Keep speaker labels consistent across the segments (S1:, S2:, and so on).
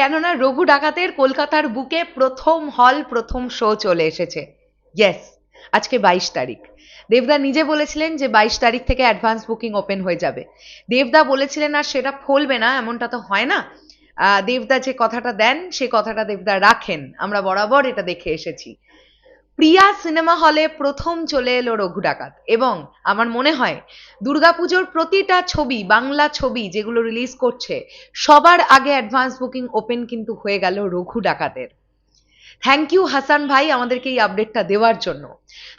S1: কেননা রঘু ডাকাতের কলকাতার বুকে প্রথম হল প্রথম শো চলে এসেছে। ইয়েস আজকে বাইশ তারিখ। দেবদা নিজে বলেছিলেন যে বাইশ তারিখ থেকে অ্যাডভান্স বুকিং ওপেন হয়ে যাবে। দেবদা বলেছিলেন, আর সেটা ফলবে না, এমনটা তো হয় না। দেবদা যে কথাটা দেন, সে কথাটা দেবদা রাখেন। আমরা বরাবর এটা দেখে এসেছি। প্রিয়া সিনেমা হলে প্রথম চলে এলো রঘু ডাকাত। এবং আমার মনে হয় দুর্গাপুজোর প্রতিটা ছবি, বাংলা ছবি যেগুলো রিলিজ করছে, সবার আগে অ্যাডভান্স বুকিং ওপেন কিন্তু হয়ে গেল রঘু ডাকাতের। থ্যাংক ইউ হাসান ভাই, আমাদেরকে এই আপডেটটা দেওয়ার জন্য।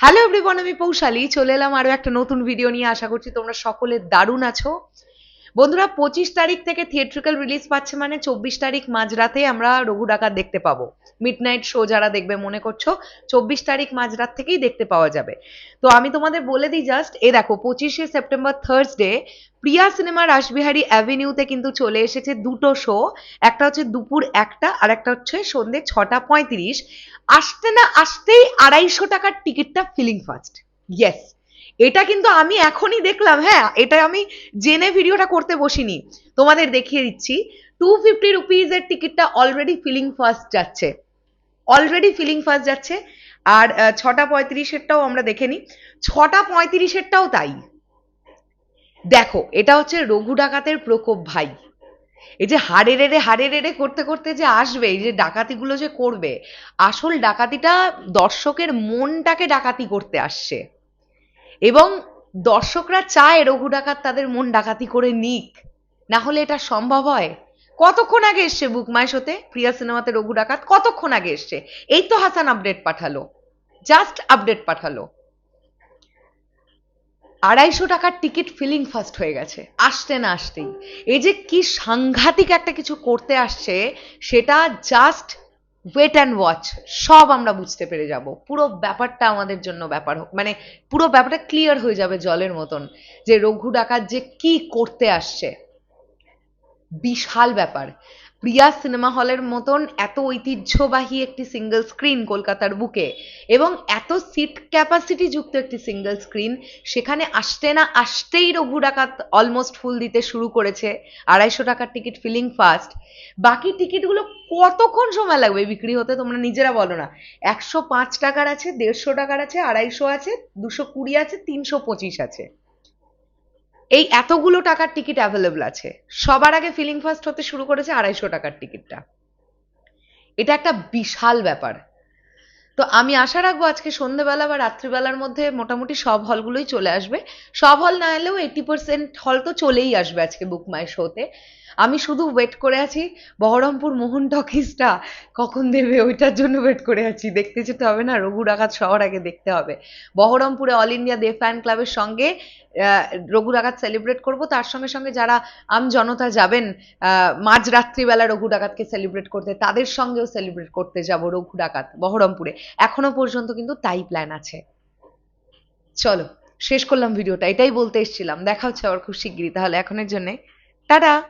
S1: হ্যালো এভরিওয়ান আমি পৌশালী, চলে এলাম আরও একটা নতুন ভিডিও নিয়ে। আশা করছি তোমরা সকলে দারুণ আছো। বন্ধুরা, পঁচিশ তারিখ থেকে থিয়েট্রিক্যাল রিলিজ পাচ্ছে মানে চব্বিশ তারিখ মাঝরাতে আমরা রঘু ডাকাত দেখতে পাবো। মিড নাইট শো যারা দেখবে মনে করছ, চব্বিশ তারিখ মাঝরাত থেকেই দেখতে পাওয়া যাবে। তো আমি তোমাদের বলে দিই জাস্ট এ দেখো, পঁচিশে September Thursday Priya cinema Rashbehari অ্যাভিনিউতে কিন্তু চলে এসেছে দুটো শো একটা হচ্ছে দুপুর একটা, আর একটা হচ্ছে সন্ধ্যে ছটা পঁয়ত্রিশ। আসতে না আসতেই আড়াইশো টাকার টিকিটটা ফিলিং ফার্স্ট ইয়েস এটা কিন্তু আমি এখনই দেখলাম হ্যাঁ এটা আমি জেনে ভিডিওটা করতে বসিনি। তোমাদের দেখিয়ে দিচ্ছি টু ফিফটি রুপিজের টিকিটটা অলরেডি ফিলিং ফার্স্ট যাচ্ছে। অলরেডি ফিলিং ফার্স্ট যাচ্ছে, আর ছটা পঁয়ত্রিশেরটাও আমরা দেখে নিই। ছটা পঁয়ত্রিশেরটাও তাই। দেখো, এটা হচ্ছে রঘু ডাকাতের প্রকোপ ভাই। এই যে হাড়ে রেড়ে হাড়ে রেড়ে করতে করতে যে আসবে, এই যে ডাকাতিগুলো যে করবে, আসল ডাকাতিটা দর্শকের মনটাকে ডাকাতি করতে আসছে। এবং দর্শকরা চায় রঘু ডাকাত তাদের মন ডাকাতি করে নিক। না হলে এটা সম্ভব হয়? কতক্ষণ আগে এসছে বুক মাই শোতে প্রিয়া সিনেমাতে রঘু ডাকাত কতক্ষণ আগে এসছে? এই তো হাসান আপডেট পাঠালো। জাস্ট আপডেট পাঠালো। আড়াইশো টাকার টিকিট ফিলিং ফার্স্ট হয়ে গেছে। আসতে না আসতেই। এই যে কি সাংঘাতিক একটা কিছু করতে আসছে, সেটা জাস্ট ওয়েট অ্যান্ড ওয়াচ সব আমরা বুঝতে পেরে যাব। পুরো ব্যাপারটা আমাদের জন্য ব্যাপার হোক মানে পুরো ব্যাপারটা ক্লিয়ার হয়ে যাবে জলের মতন যে রঘু ডাকাত যে কি করতে আসছে। বিশাল ব্যাপার। প্রিয়া সিনেমা হলের মতন এত ঐতিহ্যবাহী একটি সিঙ্গেল স্ক্রিন কলকাতার বুকে এবং এত সিট ক্যাপাসিটি যুক্ত একটি সিঙ্গেল স্ক্রিন সেখানে আসতে না আসতেই রঘু ডাকাত অলমোস্ট ফুল দিতে শুরু করেছে। আড়াইশো টাকার টিকিট ফিলিং ফাস্ট বাকি টিকিটগুলো কতক্ষণ সময় লাগবে? বিক্রি হতে তোমরা নিজেরা বলো না। একশো পাঁচ টাকার আছে, দেড়শো টাকার আছে, আড়াইশো আছে, দুশো কুড়ি আছে, তিনশো পঁচিশ আছে। এই এতগুলো টাকার টিকিট অ্যাভেলেবল আছে। সবার আগে ফিলিং ফার্স্ট হতে শুরু করেছে আড়াইশো টাকার টিকিটটা এটা একটা বিশাল ব্যাপার। তো আমি আশা রাখব আজকে সন্ধ্যেবেলা বা রাত্রিবেলার মধ্যে মোটামুটি সব হলগুলোই চলে আসবে। সব হল না এলেও এইটি পার্সেন্ট হল তো চলেই আসবে আজকে বুক মাই শোতে আমি শুধু ওয়েট করে আছি বহরমপুর মোহন টকিজটা কখন দেবে ওইটার জন্য ওয়েট করে আছি। দেখতে যেতে হবে না রঘু ডাকাত সবার আগে দেখতে হবে। বহরমপুরে অল ইন্ডিয়া দে ফ্যান ক্লাবের সঙ্গে রঘু ডাকাত সেলিব্রেট করব। তার সঙ্গে সঙ্গে যারা আম জনতা যাবেন আহ, মাঝরাত্রিবেলা রঘু ডাকাতকে সেলিব্রেট করতে তাদের সঙ্গেও সেলিব্রেট করতে যাব রঘু ডাকাত বহরমপুরে। এখনও পর্যন্ত কিন্তু তাই প্ল্যান আছে। চলো, শেষ করলাম ভিডিওটা এটাই বলতে এসেছিলাম। দেখা হচ্ছে আবার খুব শিগগিরই। তাহলে এখনের জন্যে, টাটা!